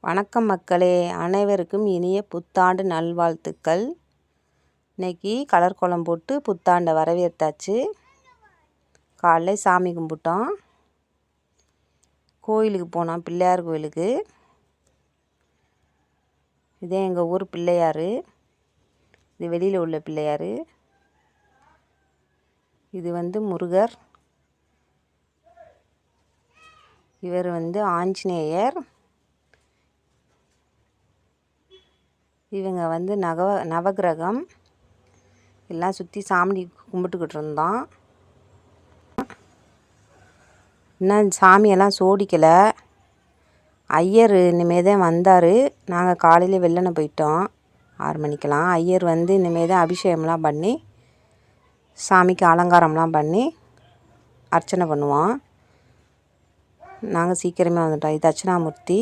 வணக்கம் மக்களே. அனைவருக்கும் இனிய புத்தாண்டு நல்வாழ்த்துக்கள். இன்றைக்கி கலர் கோலம் போட்டு புத்தாண்டை வரவேற்றாச்சு. காலைல சாமி கும்பிட்டோம். கோயிலுக்கு போனோம் பிள்ளையார் கோயிலுக்கு. இதே எங்கள் ஊர் பிள்ளையார். இது வெளியில் உள்ள பிள்ளையார். இது வந்து முருகர். இவர் வந்து ஆஞ்சநேயர். இவங்க வந்து நவ நவகிரகம். எல்லாம் சுற்றி சாமி கும்பிட்டுக்கிட்டு இருந்தோம் இன்னும் சாமியெல்லாம் சோடிக்கலை. ஐயர் இனிமே தான் வந்தார். நாங்கள் காலையில் வெள்ளனை போயிட்டோம். ஆறு மணிக்கெலாம் ஐயர் வந்து இனிமே தான் அபிஷேகம்லாம் பண்ணி சாமிக்கு அலங்காரம்லாம் பண்ணி அர்ச்சனை பண்ணுவோம் நாங்கள் சீக்கிரமே வந்துட்டோம். இது தட்சிணாமூர்த்தி.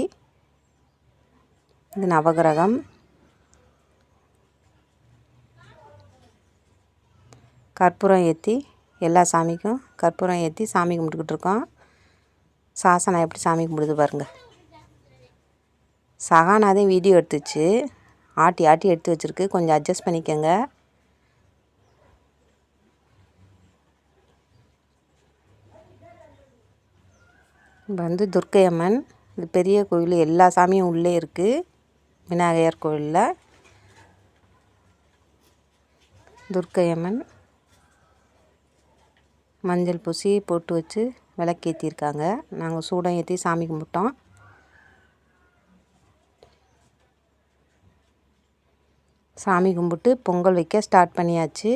இது நவகிரகம். கற்பூரம் ஏற்றி எல்லா சாமிக்கும் கற்பூரம் ஏற்றி சாமி கும்பிட்டுக்கிட்டு இருக்கோம். சாசனம் எப்படி சாமி கும்பிடுது பாருங்கள் சகானாதையும் வீடியோ எடுத்துச்சு. ஆட்டி ஆட்டி எடுத்து வச்சுருக்கு. கொஞ்சம் அட்ஜஸ்ட் பண்ணிக்கோங்க. வந்து துர்க்கை அம்மன் இது பெரிய கோயில். எல்லா சாமியும் உள்ளே இருக்குது விநாயகர் கோயிலில். துர்க்கை அம்மன் மஞ்சள் பூசி போட்டு வச்சு விளக்கேற்றிருக்காங்க நாங்கள் சூடம் ஏற்றி சாமி கும்பிட்டோம். சாமி கும்பிட்டு பொங்கல் வைக்க ஸ்டார்ட் பண்ணியாச்சு.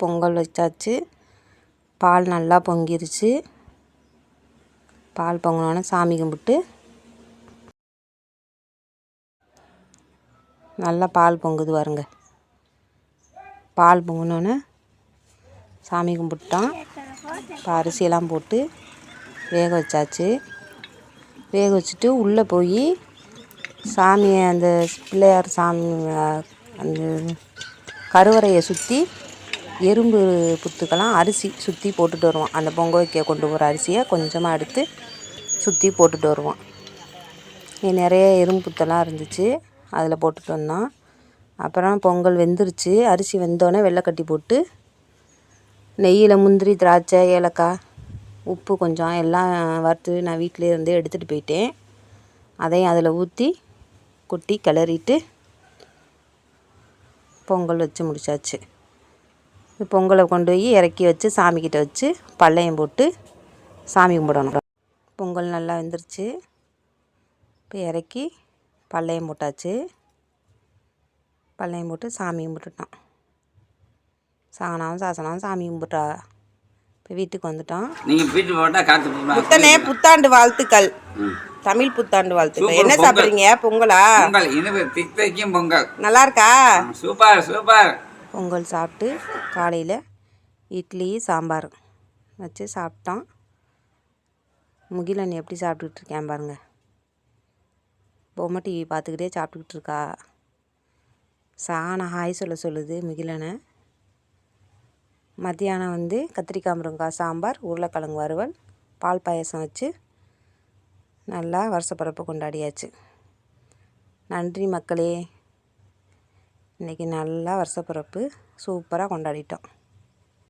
பொங்கல் வச்சாச்சு. பால் நல்லா பொங்கிருச்சு. பால் பொங்கினோன்னே சாமி கும்பிட்டு நல்லா பால் பொங்குது பாருங்க. பால் பொங்கினோன்னே சாமி கும்பிட்டோம் இப்போ அரிசியெல்லாம் போட்டு வேக வச்சாச்சு. வேக வச்சுட்டு உள்ளே போய் சாமியை அந்த பிள்ளையார் சாமி அந்த கருவறையை சுற்றி எறும்பு புத்துக்கெல்லாம் அரிசி சுற்றி போட்டுட்டு வருவோம் அந்த பொங்க வைக்க கொண்டு போகிற அரிசியை கொஞ்சமாக எடுத்து சுற்றி போட்டுட்டு வருவோம் நிறைய எறும்பு புத்தெல்லாம் இருந்துச்சு. அதில் போட்டுட்டு வந்தோம் அப்புறம் பொங்கல் வெந்துருச்சு. அரிசி வெந்தோடனே வெள்ளைக்கட்டி போட்டு நெய்யில் முந்திரி திராட்சை ஏலக்காய் உப்பு கொஞ்சம் எல்லாம் வறுத்து நான் வீட்டிலே இருந்தே எடுத்துகிட்டு போயிட்டேன். அதையும் அதில் ஊற்றி கொட்டி கிளறிட்டு பொங்கல் வச்சு முடிச்சாச்சு. பொங்கலை கொண்டு போய் இறக்கி வச்சு சாமிக்கிட்ட வச்சு பள்ளையம் போட்டு சாமி கும்பிடணும். பொங்கல் நல்லா வெந்துருச்சு. இப்போ இறக்கி பள்ளையம் போட்டாச்சு. பள்ளையம் போட்டு சாமி கும்பிட்டுட்டோம் சாணம் சாசனம் சாமி கும்பிட்டா இப்போ வீட்டுக்கு வந்துட்டோம் நீங்கள் வீட்டு போட்டால் காத்து புத்தனே புத்தாண்டு வாழ்த்துக்கள். தமிழ் புத்தாண்டு வாழ்த்துக்கள். என்ன சாப்பிட்றீங்க? பொங்கலா? பொங்கல். இனிப்பு திக்தைக்கும் பொங்கல். நல்லா இருக்கா சூப்பர் சூப்பர். பொங்கல் சாப்பிட்டு காலையில் இட்லி சாம்பார் வச்சு சாப்பிட்டோம் முகிலன் எப்படி சாப்பிட்டுக்கிட்டு இருக்கேன் பாருங்கள் பொம்மை டிவி பார்த்துக்கிட்டே சாப்பிட்டுக்கிட்டு இருக்கா. சாணம் ஹாய் சொல்ல சொல்லுது மிகிலனை. மத்தியானம் வந்து கத்திரிக்காய் முருங்காய் சாம்பார் உருளைக்கிழங்கு வறுவல் பால் பாயசம் வச்சு நல்லா வருஷப்பரப்பு கொண்டாடியாச்சு. நன்றி மக்களே. இன்றைக்கி நல்லா வருஷப்பரப்பு சூப்பராக கொண்டாடிட்டோம்.